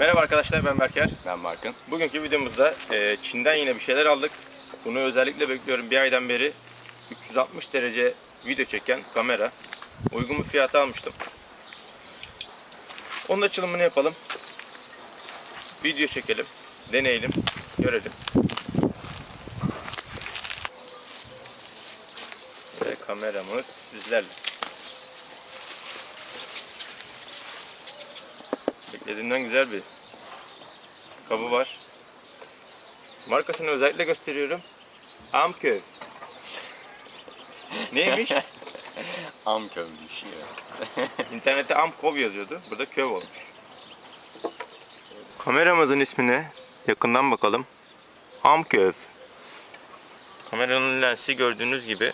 Merhaba arkadaşlar ben Berker. Ben Barkın. Bugünkü videomuzda e, Çin'den yine bir şeyler aldık. Bunu özellikle bekliyorum. Bir aydan beri 360 derece video çeken kamera. Uygun bir fiyata almıştım. Onun açılımını yapalım. Video çekelim. Deneyelim. Görelim. Ve kameramız sizlerle. Beklediğimden güzel bir kabı var. Markasını özellikle gösteriyorum. Amköv. Neymiş? Am kömürmüş evet. İnternette Amkov yazıyordu. Burada köv olmuş. Kameramızın ismine yakından bakalım. Amköv. Kameranın lensi gördüğünüz gibi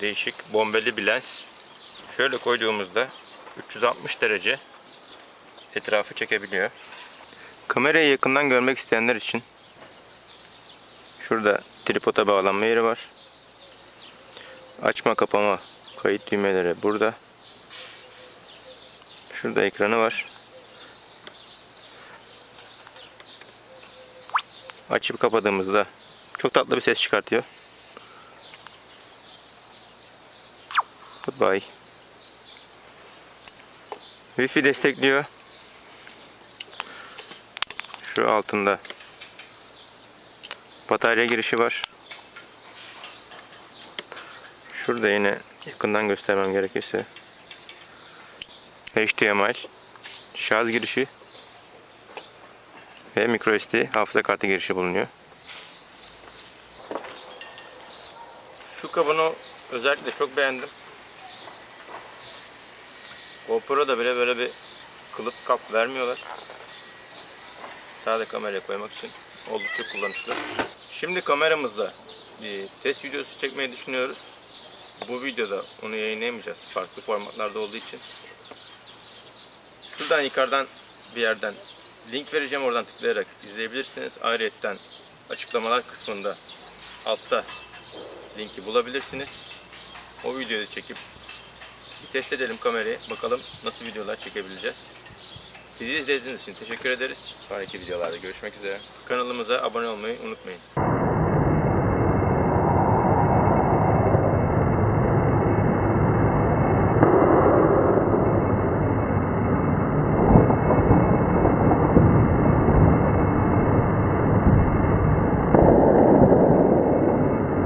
değişik bombeli bir lens. Şöyle koyduğumuzda 360 derece etrafı çekebiliyor. Kamerayı yakından görmek isteyenler için şurada tripoda bağlanma yeri var. Açma kapama kayıt düğmeleri burada. Şurada ekranı var. Açıp kapadığımızda çok tatlı bir ses çıkartıyor. Goodbye. Wi-Fi destekliyor. Şu altında batarya girişi var. Şurada yine yakından göstermem gerekirse HDMI şarj girişi ve microSD hafıza kartı girişi bulunuyor. Şu kabını özellikle çok beğendim. GoPro'da bile böyle bir kılıf kap vermiyorlar. Sadece kameraya koymak için oldukça kullanışlı. Şimdi kameramızda bir test videosu çekmeyi düşünüyoruz. Bu videoda onu yayınlayamayacağız. Farklı formatlarda olduğu için. Şuradan yukarıdan bir yerden link vereceğim. Oradan tıklayarak izleyebilirsiniz. Ayrıca açıklamalar kısmında altta linki bulabilirsiniz. O videoyu çekip test edelim kamerayı. Bakalım nasıl videolar çekebileceğiz. Bizi izlediğiniz için teşekkür ederiz. Sonraki videolarda görüşmek üzere. Kanalımıza abone olmayı unutmayın.